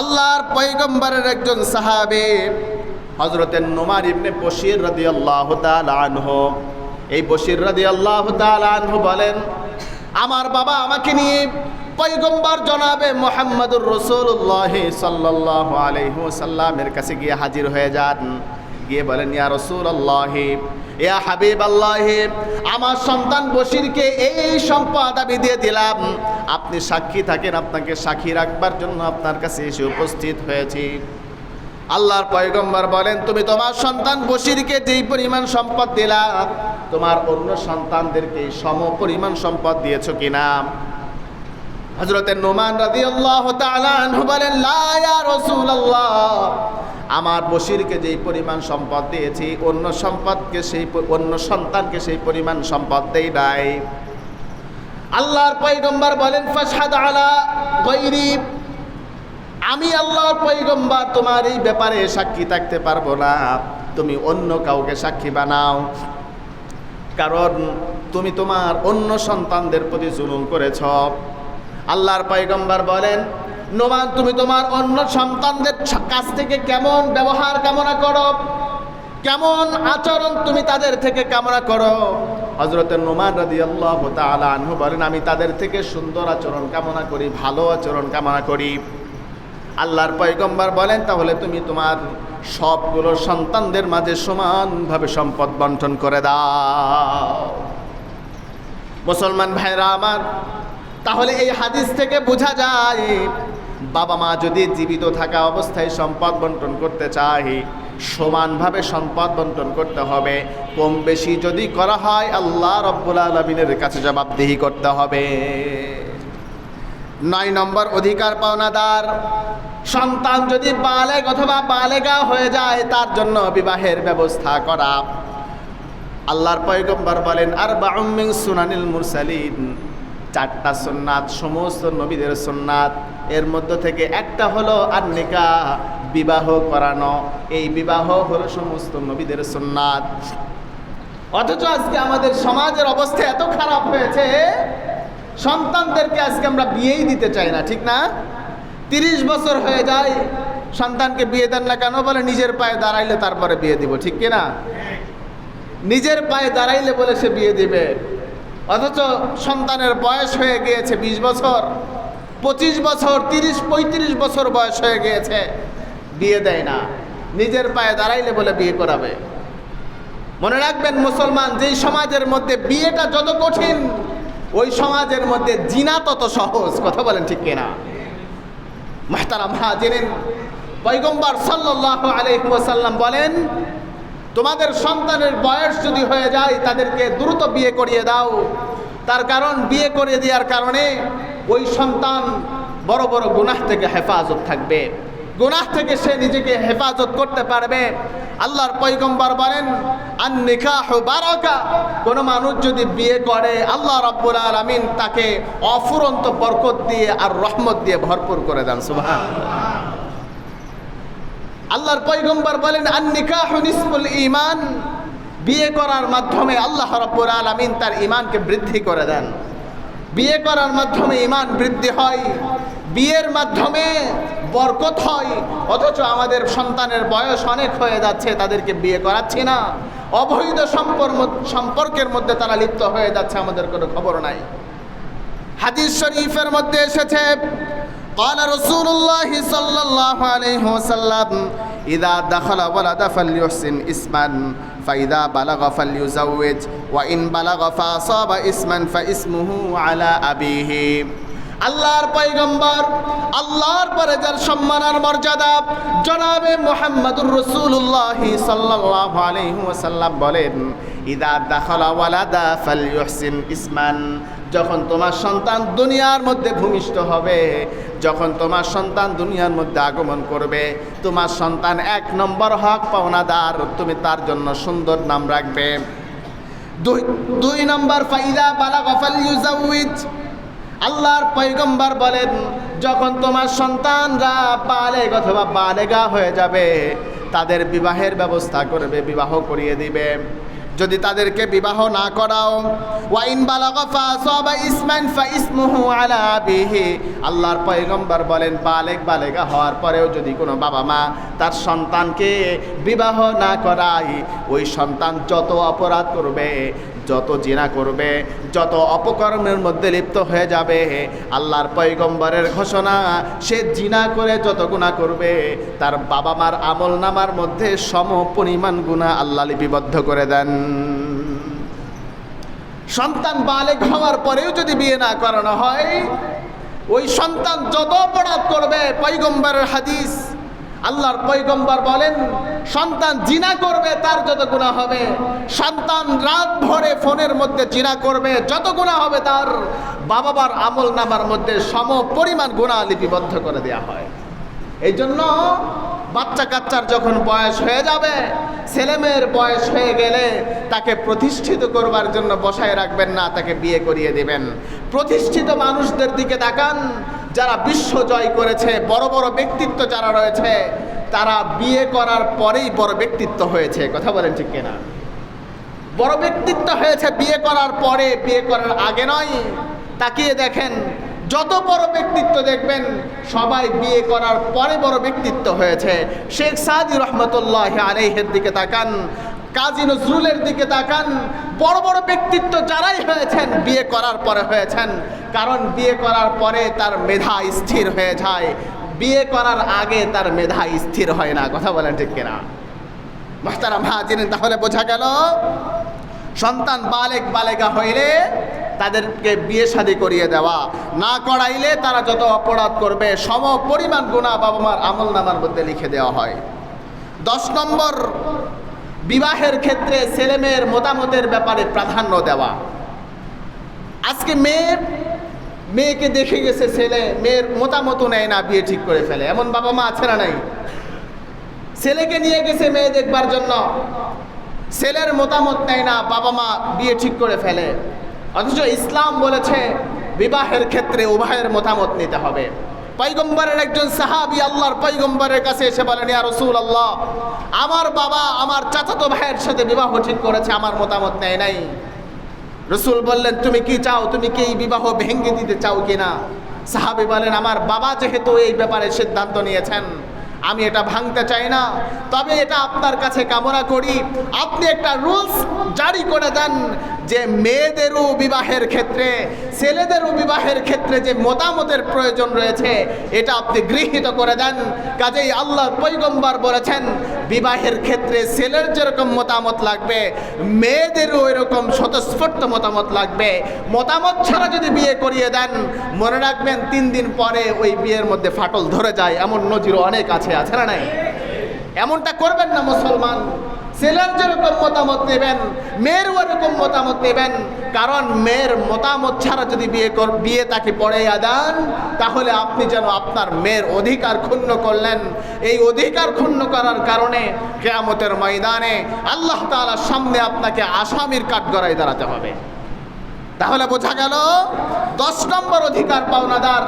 আল্লাহর পয়গম্বরের একজন সাহাবে হজরতের নোমার ইবনে বশির রাদি আল্লাহ আনহু। এই বশির রাদি আল্লাহ আনহু বলেন, আমার বাবা আমাকে নিয়ে পয়গম্বর জনাবে মোহাম্মদুর রসুল্লাহ সাল্লাহ আলহিসাল্লামের কাছে গিয়ে হাজির হয়ে যান। গিয়ে বলেন, ইয়া রসুল আল্লাহ হাবিব আমার সন্তান বশিরকে এই সম্পদ আমি দিয়ে দিলাম। আপনি সাক্ষী থাকেন, আপনাকে সাক্ষী রাখবার জন্য আপনার কাছে এসে উপস্থিত হয়েছি। আল্লাহর পয়গম্বর বলেন, তুমি তোমার সন্তান বশিরকে যেই পরিমাণ সম্পদ দিলা, তোমার অন্য সন্তানদেরকে সম পরিমাণ সম্পদ দিয়েছ কিনা? হজরতের নোমান রাদি আল্লাহ বলেন, লা ইয়া রাসূলুল্লাহ আমার বসিরকে যেই পরিমাণ সম্পদ দিয়েছি, অন্য সম্পদকে সেই অন্য সন্তানকে সেই পরিমাণ সম্পদ দেই নাই। আল্লাহর পয়গম্বর বলেন, ফাশহাদ আলা গৈরি আমি আল্লাহর পয়গম্বর, তোমার এই ব্যাপারে সাক্ষী থাকতে পারব না। তুমি অন্য কাউকে সাক্ষী বানাও। কারণ তুমি তোমার অন্য সন্তানদের প্রতি জুলুম করেছ। আল্লাহর পয়গম্বর বলেন নোমান, তুমি তোমার অন্য সন্তানদের কাছ থেকে কেমন ব্যবহার কামনা করো? কেমন আচরণ তুমি তাদের থেকে কামনা করো? হজরতের নোমান রাদি আল্লাহ আনহু বলেন, আমি তাদের থেকে সুন্দর আচরণ কামনা করি, ভালো আচরণ কামনা করি। আল্লাহর পয়গম্বর বলেন, তাহলে তুমি তোমার সবগুলো সন্তানদের মাঝে সমানভাবে সম্পদ বন্টন করে দাও। মুসলমান ভাইরা আমার, তাহলে এই হাদিস থেকে বোঝা যায় বাবা মা যদি জীবিত থাকা অবস্থায় সম্পদ বন্টন করতে চায়, সমানভাবে সম্পদ বন্টন করতে হবে। কম বেশি যদি করা হয়, আল্লাহ রব্বুল আলমিনের কাছে জবাবদিহি করতে হবে। নয় নম্বর, অধিকার পাওনাদার। সন্তান যদি বালেগ অথবা বালেগা হয়ে যায়, তার জন্য বিবাহের ব্যবস্থা করা। আল্লাহর পয়গম্বর বলেন আর বাউমিং সুনানিল মুরসালিন। চারটা সুন্নাত, সমস্ত নবীদের সুন্নাত। এর মধ্য থেকে একটা হলো আর নিকা বিবাহ করানো। এই বিবাহ হলো সমস্ত নবীদের সুন্নাত। অথচ আজকে আমাদের সমাজের অবস্থা এত খারাপ হয়েছে, সন্তানদেরকে আজকে আমরা বিয়েই দিতে চাই না, ঠিক না? তিরিশ বছর হয়ে যায়, সন্তানকে বিয়ে দেন না কেন বলে নিজের পায়ে দাঁড়াইলে তারপরে বিয়ে দিব, ঠিক কিনা? নিজের পায়ে দাঁড়াইলে বলে সে বিয়ে দিবে। অথচ সন্তানের বয়স হয়ে গিয়েছে বিশ বছর। পঁচিশ বছর, তিরিশ, পঁয়ত্রিশ বছর বয়স হয়ে গিয়েছে। বিয়ে দেয় না। নিজের পায়ে দাঁড়াইলে বলে বিয়ে করাবে। মনে রাখবেন, মুসলমান যেই সমাজের মধ্যে বিয়েটা যত কঠিন, ওই সমাজের মধ্যে জিনা তত সহজ। কথা বলেন ঠিক কিনা? মাহতারাম হাজিরেন পৈগম্বর সাল্লাহ আলহিমসাল্লাম বলেন, তোমাদের সন্তানের বয়স যদি হয়ে যায়, তাদেরকে দ্রুত বিয়ে করিয়ে দাও। তার কারণ, বিয়ে করিয়ে দেওয়ার কারণে ওই সন্তান বড় বড় গুনাহ থেকে হেফাজত থাকবে। গুনাহ থেকে সে নিজেকে হেফাজত করতে পারবে। আল্লাহর পৈগম্বর বলেন আর নিকাহ বারকা। কোনো মানুষ যদি বিয়ে করে, আল্লাহ রব্বুল আলমিন তাকে অফুরন্ত বরকত দিয়ে আর রহমত দিয়ে ভরপুর করে দেন সুবহান আল্লাহর পয়গম্বর বলেন আন নিকাহ নিসফুল ঈমান। বিয়ে করার মাধ্যমে আল্লাহ রাব্বুল আলামিন তার ঈমানকে বৃদ্ধি করে দেন। বিয়ে করার মাধ্যমে ঈমান বৃদ্ধি হয় বিয়ের মাধ্যমে বরকত হয় অথচ আমাদের সন্তানের বয়স অনেক হয়ে যাচ্ছে তাদেরকে বিয়ে করাচ্ছি না অবৈধ সম্পর্ক সম্পর্কের মধ্যে তারা লিপ্ত হয়ে যাচ্ছে আমাদের কোনো খবর নাই হাদিস শরীফের মধ্যে এসেছে قال رسول الله صلى الله عليه وسلم إذا دخل ولد فليحسن اسما فإذا بلغ فليزوج وإن بلغ فأصاب اسما فإسمه على أبيه. আল্লাহর পয়গম্বর, আল্লাহর পরে যার সম্মান আর মর্যাদা জনাবে মোহাম্মদুর রসুল্লাহ সাল্লাল্লাহু আলাইহি ওয়াসাল্লাম বলেন, ইদা দাখালা ওয়ালাদা ফালইহসিন ইসমান। যখন তোমার সন্তান দুনিয়ার মধ্যে ভূমিষ্ঠ হবে, যখন তোমার সন্তান দুনিয়ার মধ্যে আগমন করবে, তোমার সন্তান এক নম্বর হক পাওনাদার, তুমি তার জন্য সুন্দর নাম রাখবে। দুই দুই নম্বর, ফাইদা বালা গফাল ইউজাউইজ আল্লাহর পৈগম্বর বলেন, যখন তোমার সন্তানরা বালেগ অথবা বালেগা হয়ে যাবে, তাদের বিবাহের ব্যবস্থা করবে, বিবাহ করিয়ে দিবে। যদি তাদেরকে বিবাহ না করাও, ওয়াইন আল্লাহর পয়গম্বর বলেন বালেক বালেগা হওয়ার পরেও যদি কোনো বাবা মা তার সন্তানকে বিবাহ না করায়, ওই সন্তান যত অপরাধ করবে যত জিনা করবে, যত অপকর্মের মধ্যে লিপ্ত হয়ে যাবে, আল্লাহর পয়গম্বরের ঘোষণা, সে জিনা করে যত গুণা করবে, তার বাবা মার আমল নামার মধ্যে সম পরিমাণ গুণা আল্লাহ লিপিবদ্ধ করে দেন। সন্তান বালেক হওয়ার পরেও যদি বিয়ে না করানো হয়, ওই সন্তান যত অপরাধ করবে পৈগম্বরের হাদিস আল্লাহর পৈগম্বর বলেন, সন্তান জিনা করবে, তার যত গুণা হবে। সন্তান রাত ভরে ফোনের মধ্যে জিনা করবে, যত গুণা হবে তার বাবা মার আমল নামার মধ্যে সম পরিমাণ গুণা লিপিবদ্ধ করে দেওয়া হয়। এই জন্য বাচ্চা কাচ্চার যখন বয়স হয়ে যাবে, ছেলেমেয়ের বয়স হয়ে গেলে তাকে প্রতিষ্ঠিত করবার জন্য বসায় রাখবেন না, তাকে বিয়ে করিয়ে দেবেন। প্রতিষ্ঠিত মানুষদের দিকে তাকান যারা বিশ্ব জয় করেছে, বড় বড় ব্যক্তিত্ব যারা রয়েছে, তারা বিয়ে করার পরেই বড় ব্যক্তিত্ব হয়েছে। কথা বলেন ঠিক কিনা? বড় ব্যক্তিত্ব হয়েছে বিয়ে করার পরে, বিয়ে করার আগে নয়। তাকিয়ে দেখেন, যত বড় ব্যক্তিত্ব দেখবেন, সবাই বিয়ে করার পরে বড় ব্যক্তিত্ব হয়েছে। শেখ সাদি রহমতুল্লাহ আলাইহের দিকে তাকান। কাজী নজরুলের দিকে তাকান, বড় বড় ব্যক্তিত্ব যারাই হয়েছেন, বিয়ে করার পরে হয়েছেন। কারণ বিয়ে করার পরে তার মেধা স্থির হয়ে যায়। বিয়ে করার আগে তার মেধা স্থির হয় না। কথা বলেন ঠিক কিনা? মাস্টার হাজিরেন, তাহলে বোঝা গেল, সন্তান বালেক বালেকা হইলে তাদেরকে বিয়ে শাদী করিয়ে দেওয়া। না করাইলে তারা যত অপরাধ করবে, সম পরিমাণ গুণা বাবা মার আমল নামার মধ্যে লিখে দেওয়া হয়। দশ নম্বর বিবাহের ক্ষেত্রে ছেলে মেয়ের মতামতের ব্যাপারে প্রাধান্য দেওয়া। আজকে মেয়ে, মেয়েকে দেখে গেছে ছেলে, মেয়ের মতামত নেয় না বিয়ে ঠিক করে ফেলে। এমন বাবা মা আছে না নাই? ছেলেকে নিয়ে গেছে মেয়ে দেখবার জন্য। ছেলের মতামত নেয় না, বাবা মা বিয়ে ঠিক করে ফেলে। অথচ ইসলাম বলেছে, বিবাহের ক্ষেত্রে উভয়ের মতামত নিতে হবে। পৈগম্বরের একজন সাহাবি আল্লাহর পাইগম্বরের কাছে এসে বলেন, ইয়া রসুল আল্লাহ আমার বাবা আমার চাচাতো ভাইয়ের সাথে বিবাহ ঠিক করেছে, আমার মতামত নেয় নাই। রসুল বললেন, তুমি কি চাও? তুমি কি এই বিবাহ ভেঙে দিতে চাও কিনা? সাহাবি বলেন, আমার বাবা যেহেতু এই ব্যাপারে সিদ্ধান্ত নিয়েছেন আমি এটা ভাঙতে চাই না। তবে এটা আপনার কাছে কামনা করি। আপনি একটা রুলস জারি করে দেন যে মেয়েদেরও বিবাহের ক্ষেত্রে, ছেলেদেরও বিবাহের ক্ষেত্রে যে মতামতের প্রয়োজন রয়েছে, এটা আপনি গৃহীত করে দেন। কাজেই আল্লাহর পৈগম্বর বলেছেন, বিবাহের ক্ষেত্রে ছেলের যেরকম মতামত লাগবে, মেয়েদেরও এরকম স্বতঃস্ফূর্ত মতামত লাগবে। মতামত ছাড়া যদি বিয়ে করিয়ে দেন, মনে রাখবেন তিন দিন পরে ওই বিয়ের মধ্যে ফাটল ধরে যায়, এমন নজিরও অনেক আছে। আছে না নাই? এমনটা করবেন না মুসলমান। ছেলের যেরকম মতামত নেবেন, মেয়ের ওরকম মতামত নেবেন, কারণ মেয়ের মতামত ছাড়া যদি বিয়ে কর, বিয়ে তাকে পড়াইয়া দেন, তাহলে আপনি যেন আপনার মেয়ের অধিকার ক্ষুণ্ণ করলেন। এই অধিকার ক্ষুণ্ণ করার কারণে কেয়ামতের ময়দানে আল্লাহ তাআলার সামনে আপনাকে আসামির কাঠগড়ায় দাঁড়াতে হবে। তাহলে বোঝা গেল দশ নম্বর অধিকার পাওনাদার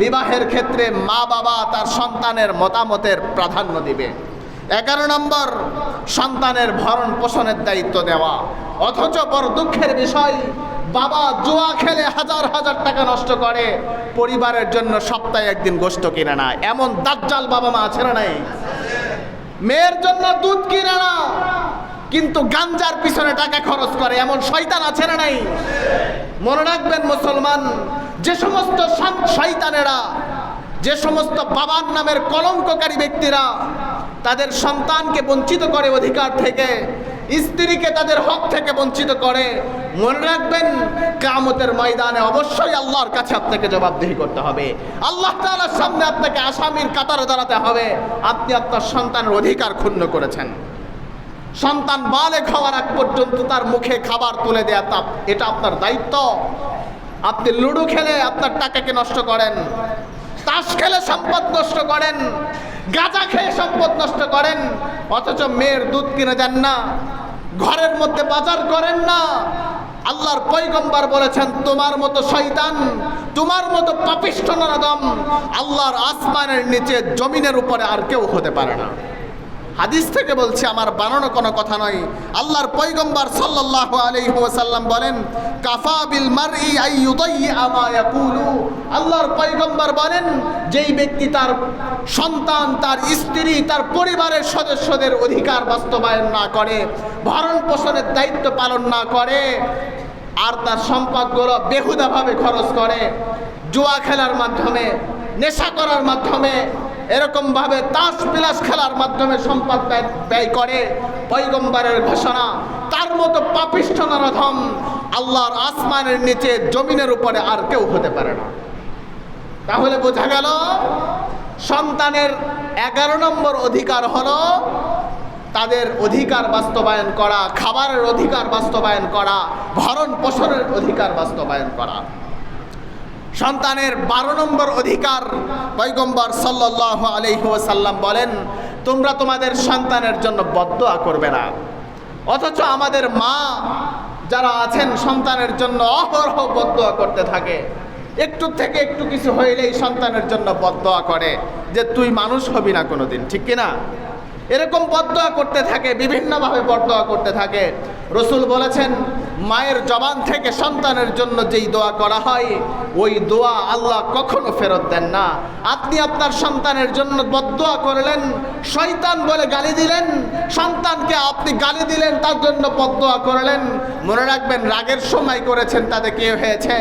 বিবাহের ক্ষেত্রে মা বাবা তার সন্তানের মতামতের প্রাধান্য দিবে। এগারো নম্বর, সন্তানের ভরণ পোষণের দায়িত্ব দেওয়া। অথচ বড় দুঃখের বিষয়, বাবা জুয়া খেলে হাজার হাজার টাকা নষ্ট করে, পরিবারের জন্য সপ্তাহে একদিন গোষ্ঠ কিনে না এমন দাজ্জাল বাবা মা আছে না নাই? মেয়ের জন্য দুধ কিনে না কিন্তু গাঞ্জার পিছনে টাকা খরচ করে, এমন শয়তান আছে না নাই? মনে রাখবেন মুসলমান, যে সমস্ত শয়তানেরা, যে সমস্ত বাবার নামের কলঙ্ককারী ব্যক্তিরা তাদের সন্তানকে বঞ্চিত করে অধিকার থেকে, স্ত্রীকে তাদের হক থেকে বঞ্চিত করে, মনে রাখবেন কামতের ময়দানে অবশ্যই আল্লাহর কাছে আপনাকে জবাবদিহি করতে হবে। আল্লাহ তালার সামনে আপনাকে আসামির কাতারে দাঁড়াতে হবে। আপনি আপনার সন্তানের অধিকার ক্ষুণ্ণ করেছেন। সন্তান বালেক হওয়ার আগ পর্যন্ত তার মুখে খাবার তুলে দেয়া তা এটা আপনার দায়িত্ব। আপনি লুডো খেলে আপনার টাকাকে নষ্ট করেন। তাস খেলে সম্পদ নষ্ট করেন। গাঁজা খেয়ে সম্পদ নষ্ট করেন। অথচ মেয়ের দুধ কিনে দেন না। ঘরের মধ্যে বাজার করেন না। আল্লাহর পৈগম্বর বলেছেন, তোমার মতো শয়তান, তোমার মতো পাপিষ্ঠ নরদম আল্লাহর আসমানের নিচে জমিনের উপরে আর কেউ হতে পারে না। হাদিস থেকে বলছি, আমার বানানো কোনো কথা নয়। আল্লাহর পৈগম্বর সাল্লাল্লাহু আলাইহি ওয়াসাল্লাম বলেন, কাফা বিল মারই আই ইউদাইয়া মা ইয়াকুলু। আল্লাহর পৈগম্বর বলেন, যেই ব্যক্তি তার সন্তান, তার স্ত্রী, তার পরিবারের সদস্যদের অধিকার বাস্তবায়ন না করে, ভরণ পোষণের দায়িত্ব পালন না করে, আর তার সম্পদগুলো বেহুদাভাবে খরচ করে, জুয়া খেলার মাধ্যমে, নেশা করার মাধ্যমে এরকমভাবে তাস বিলাস খেলার মাধ্যমে সম্পদ ব্যয়- করে। পৈগম্বরের ঘোষণা, তার মতো পাপিষ্ঠ নরধম আল্লাহর আসমানের নিচে জমিনের উপরে আর কেউ হতে পারে না। তাহলে বোঝা গেল, সন্তানের এগারো নম্বর অধিকার হলো তাদের অধিকার বাস্তবায়ন করা, খাবারের অধিকার বাস্তবায়ন করা ভরণ পোষণের অধিকার বাস্তবায়ন করা। সন্তানের বারো নম্বর অধিকার পৈগম্বর সাল্লাহ আলহিহাসাল্লাম বলেন, তোমরা তোমাদের সন্তানের জন্য বদদোয়া করবে না। অথচ আমাদের মা যারা আছেন সন্তানের জন্য অহরহ বদদোয়া করতে থাকে। একটু থেকে একটু কিছু হইলেই সন্তানের জন্য বদদোয়া করে, যে তুই মানুষ হবি না কোনোদিন, ঠিক কিনা? এরকম বদদোয়া করতে থাকে, বিভিন্নভাবে বদদোয়া করতে থাকে। রসুল বলেছেন মায়ের জবান থেকে সন্তানের জন্য যেই দোয়া করা হয়, ওই দোয়া আল্লাহ কখনো ফেরত দেন না। আপনি আপনার সন্তানের জন্য বদদোয়া করলেন, শয়তান বলে গালি দিলেন, সন্তানকে আপনি গালি দিলেন, তার জন্য বদদোয়া করলেন। মনে রাখবেন, রাগের সময় করেছেন, তাতে কে হয়েছে?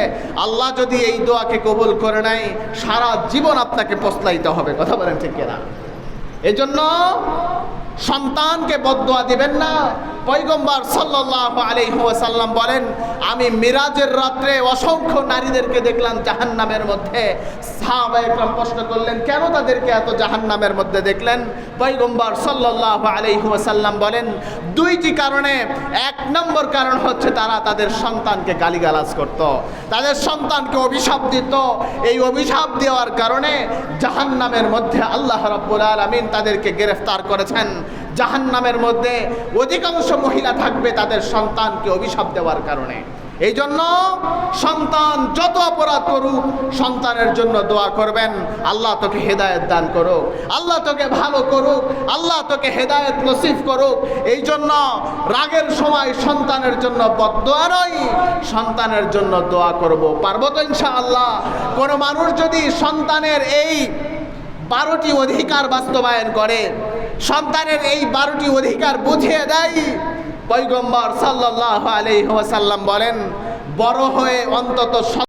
আল্লাহ যদি এই দোয়াকে কবুল করে নেয়, সারা জীবন আপনাকে পস্তাইতে হবে। কথা বলেন ঠিক কিনা? এজন্য সন্তানকে বদদোয়া দিবেন না। পৈগম্বর সাল্লাল্লাহু আলাইহি ওয়াসাল্লাম বলেন, আমি মিরাজের রাত্রে অসংখ্য নারীদেরকে দেখলাম জাহান্নামের মধ্যে। প্রশ্ন করলেন, কেন তাদেরকে এত জাহান্নামের মধ্যে দেখলেন? পৈগম্বর সাল্লাল্লাহু আলাইহি ওয়াসাল্লাম বলেন, দুইটি কারণে। এক নম্বর কারণ হচ্ছে তারা তাদের সন্তানকে গালিগালাজ করত। তাদের সন্তানকে অভিশাপ দিত। এই অভিশাপ দেওয়ার কারণে জাহান্নামের মধ্যে আল্লাহ রাব্বুল আলামিন তাদেরকে গ্রেফতার করেছেন। জাহান্নামের মধ্যে অধিকাংশ মহিলা থাকবে তাদের সন্তানকে অভিশাপ দেওয়ার কারণে। এই জন্য সন্তান যত অপরাধ করুক, সন্তানের জন্য দোয়া করবেন। আল্লাহ তোকে হেদায়ত দান করুক। আল্লাহ তোকে ভালো করুক। আল্লাহ তোকে হেদায়েত নসিব করুক। এই জন্য রাগের সময় সন্তানের জন্য বদোয়া নয়, সন্তানের জন্য দোয়া করব। পারব তো ইনশাআল্লাহ? কোনো মানুষ যদি সন্তানের এই বারোটি অধিকার বাস্তবায়ন করে সন্তানের এই বারোটি অধিকার বুঝিয়ে দেয়। পৈগম্বর সাল্লাহ সাল্লাম বলেন বড় হয়ে অন্তত